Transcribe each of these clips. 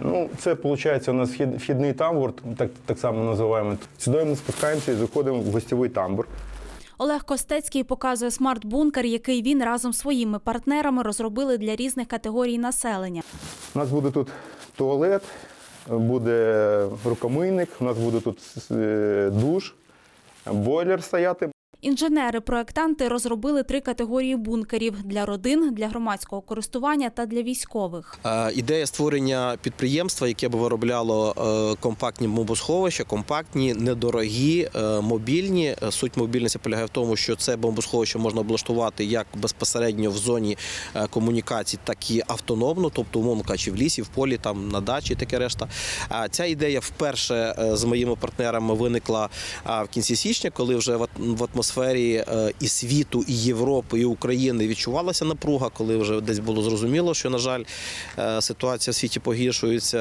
Ну, це виходить у нас вхідний тамбур, так, так само називаємо. Сюди ми спускаємося і заходимо в гостєвий тамбур. Олег Костецький показує смарт-бункер, який він разом з своїми партнерами розробили для різних категорій населення. У нас буде тут туалет, буде рукомийник, у нас буде тут е, душ, бойлер стояти. Інженери-проектанти розробили три категорії бункерів для родин, для громадського користування та для військових. Ідея створення підприємства, яке б виробляло е, компактні бомбосховища, компактні, недорогі, е, мобільні. Е, Суть мобільності полягає в тому, що це бомбосховище можна облаштувати як безпосередньо в зоні комунікацій, так і автономно, тобто, умовно кажучи, в лісі, в полі, там на дачі, таке решта. Ця ідея вперше з моїми партнерами виникла в кінці січня, коли вже в ат- в атмосфері е, і світу, і Європи, і України відчувалася напруга, коли вже десь було зрозуміло, що на жаль е, ситуація в світі погіршується.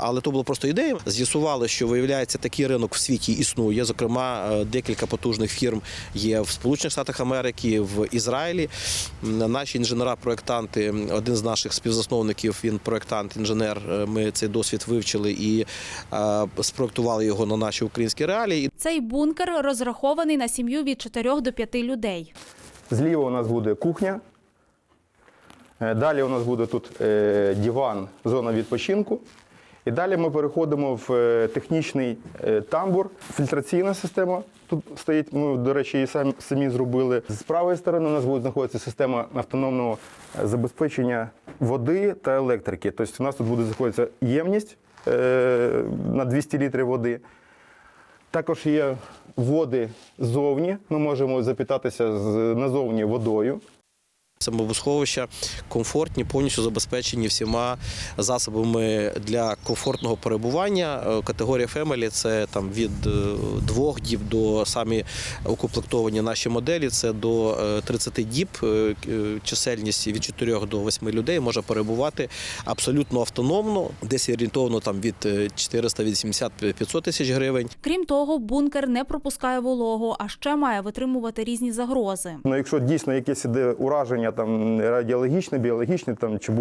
Але то було просто ідея. З'ясували, що виявляється такий ринок в світі існує. Зокрема, е, декілька потужних фірм є в Сполучених Штатах Америки, в Ізраїлі. Наші інженера-проектанти, один з наших співзасновників, він проектант, інженер. Ми цей досвід вивчили і спроектували його на наші українські реалії. Цей бункер розрахований на сім'ю від 4 до 5 людей. Зліва у нас буде кухня. Е, Далі у нас буде тут е, диван, зона відпочинку. І далі ми переходимо в е, технічний тамбур, фільтраційна система. Тут стоїть, ми, до речі, її самі, самі зробили. З правої сторони у нас буде знаходитися система автономного забезпечення води та електрики. Тобто у нас тут буде знаходитися ємність на 200 літрів води. Також є води ззовні. Ми можемо запітатися з- назовні водою. Це бомбосховища комфортні, повністю забезпечені всіма засобами для комфортного перебування. Е, Категорія Family – це там від е, двох діб до самі укомплектовані наші моделі. Це до е, 30 діб. Е, е, Чисельність від 4 до 8 людей може перебувати абсолютно автономно, десь орієнтовно там від е, 480-500 тисяч гривень. Крім того, бункер не пропускає вологу, а ще має витримувати різні загрози. Ну, якщо дійсно якесь іде ураження там радіологічне, біологічне там чи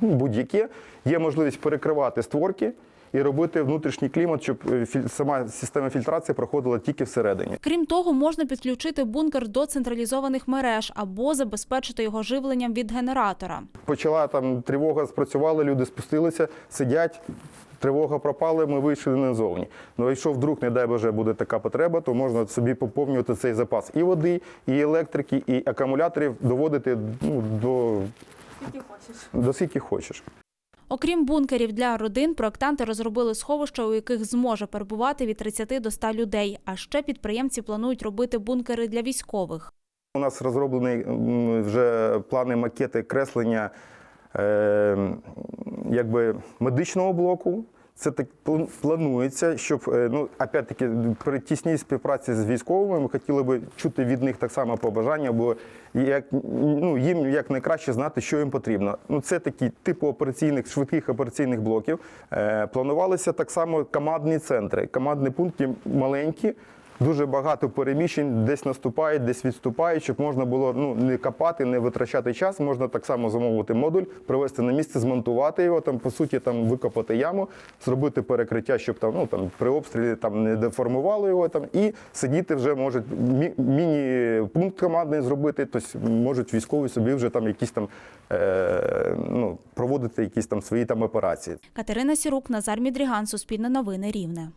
ну, будь-яке, є можливість перекривати створки і робити внутрішній клімат, щоб е, сама система фільтрації проходила тільки всередині. Крім того, можна підключити бункер до централізованих мереж або забезпечити його живленням від генератора. Почала там тривога, спрацювала, люди спустилися, сидять. Тривога пропала, ми вийшли назовні. Ну, якщо вдруг, не дай Боже, буде така потреба, то можна собі поповнювати цей запас і води, і електрики, і акумуляторів доводити ну, до, до скільки хочеш. Окрім бункерів для родин, проектанти розробили сховища, у яких зможе перебувати від 30 до 100 людей. А ще підприємці планують робити бункери для військових. У нас розроблені вже плани макети креслення е, якби медичного блоку. Це так план- планується, щоб е, ну опять-таки при тісній співпраці з військовими ми хотіли би чути від них так само побажання, бо як ну їм як найкраще знати, що їм потрібно. Ну це такі типу операційних швидких операційних блоків. Е, планувалися так само командні центри. Командні пункти маленькі. Дуже багато переміщень, десь наступають, десь відступають, щоб можна було ну не копати, не витрачати час. Можна так само замовити модуль, привезти на місце, змонтувати його, там по суті там викопати яму, зробити перекриття, щоб там ну там при обстрілі там не деформувало його там, і сидіти вже можуть мі- міні-пункт командний зробити. Тобто можуть військові собі вже там якісь там е, ну проводити якісь там свої там операції. Катерина Сірук, Назар Мідріган, Суспільне новини Рівне.